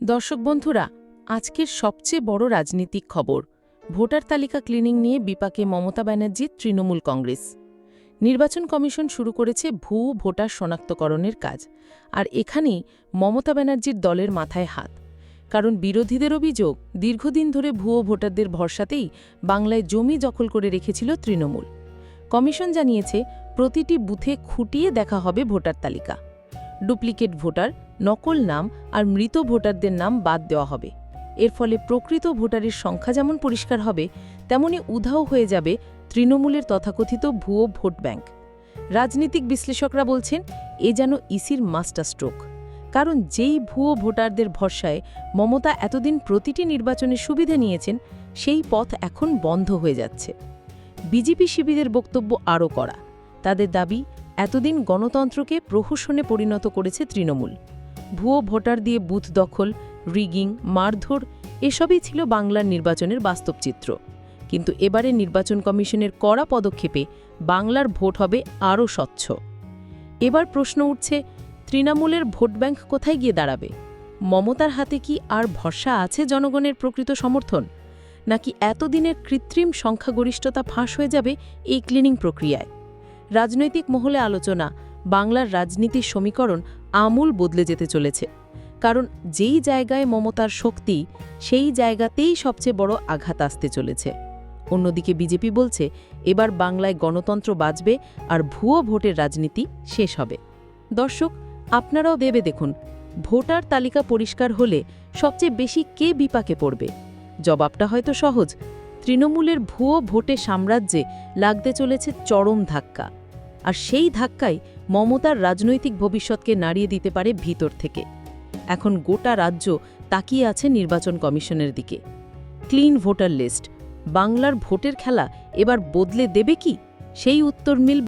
দর্শক বন্ধুরা, আজকের সবচেয়ে বড় রাজনীতিক খবর, ভোটার তালিকা ক্লিনিং নিয়ে বিপাকে মমতা ব্যানার্জির তৃণমূল কংগ্রেস। নির্বাচন কমিশন শুরু করেছে ভুয়ো ভোটার শনাক্তকরণের কাজ, আর এখানেই মমতা ব্যানার্জির দলের মাথায় হাত। কারণ বিরোধীদের অভিযোগ, দীর্ঘদিন ধরে ভুয়ো ভোটারদের ভরসাতেই বাংলায় জমি দখল করে রেখেছিল তৃণমূল। কমিশন জানিয়েছে, প্রতিটি বুথে খুঁটিয়ে দেখা হবে ভোটার তালিকা। ডুপ্লিকেট ভোটার নকল নাম আর মৃত ভোটারদের নাম বাদ দেওয়া হবে। এর ফলে প্রকৃত ভোটারের সংখ্যা যেমন পরিষ্কার হবে, তেমনি উধাও হয়ে যাবে তৃণমূলের তথাকথিত ভুয়ো ভোট ব্যাংক। রাজনীতিক বিশ্লেষকরা বলছেন, এ যেন ইসির মাস্টার স্ট্রোক। কারণ যেই ভুয়ো ভোটারদের ভরসায় মমতা এতদিন প্রতিটি নির্বাচনের সুবিধে নিয়েছেন, সেই পথ এখন বন্ধ হয়ে যাচ্ছে। বিজেপি শিবিরের বক্তব্য আরও করা তাদের দাবি, এতদিন গণতন্ত্রকে প্রহসনে পরিণত করেছে তৃণমূল। ভুয়ো ভোটার দিয়ে বুথ দখল, রিগিং, মারধর, এসবই ছিল বাংলার নির্বাচনের বাস্তব চিত্র। কিন্তু এবারে নির্বাচন কমিশনের কড়া পদক্ষেপে বাংলার ভোট হবে আরও স্বচ্ছ। এবার প্রশ্ন উঠছে, তৃণমূলের ভোট ব্যাংক কোথায় গিয়ে দাঁড়াবে? মমতার হাতে কি আর ভরসা আছে জনগণের প্রকৃত সমর্থন? নাকি এতদিনের কৃত্রিম সংখ্যাগরিষ্ঠতা ফাঁস হয়ে যাবে এই ক্লিনিং প্রক্রিয়ায়? রাজনৈতিক মহলে আলোচনা, বাংলার রাজনীতির সমীকরণ আমূল বদলে যেতে চলেছে। কারণ যেই জায়গায় মমতার শক্তি, সেই জায়গাতেই সবচেয়ে বড় আঘাত আসতে চলেছে। অন্যদিকে বিজেপি বলছে, এবার বাংলায় গণতন্ত্র বাঁচবে আর ভুয়ো ভোটের রাজনীতি শেষ হবে। দর্শক, আপনারাও দেবে দেখুন, ভোটার তালিকা পরিষ্কার হলে সবচেয়ে বেশি কে বিপাকে পড়বে? জবাবটা হয়তো সহজ। তৃণমূলের ভুয়ো ভোটে সাম্রাজ্যে লাগতে চলেছে চরম ধাক্কা। আর সেই ধাক্কায় মমতার রাজনৈতিক ভবিষ্যৎকে নাড়িয়ে দিতে পারে ভিতর থেকে। এখন গোটা রাজ্য তাকিয়ে আছে নির্বাচন কমিশনের দিকে। ক্লিন ভোটার লিস্ট, বাংলার ভোটের খেলা এবার বদলে দেবে কি? সেই উত্তর মিল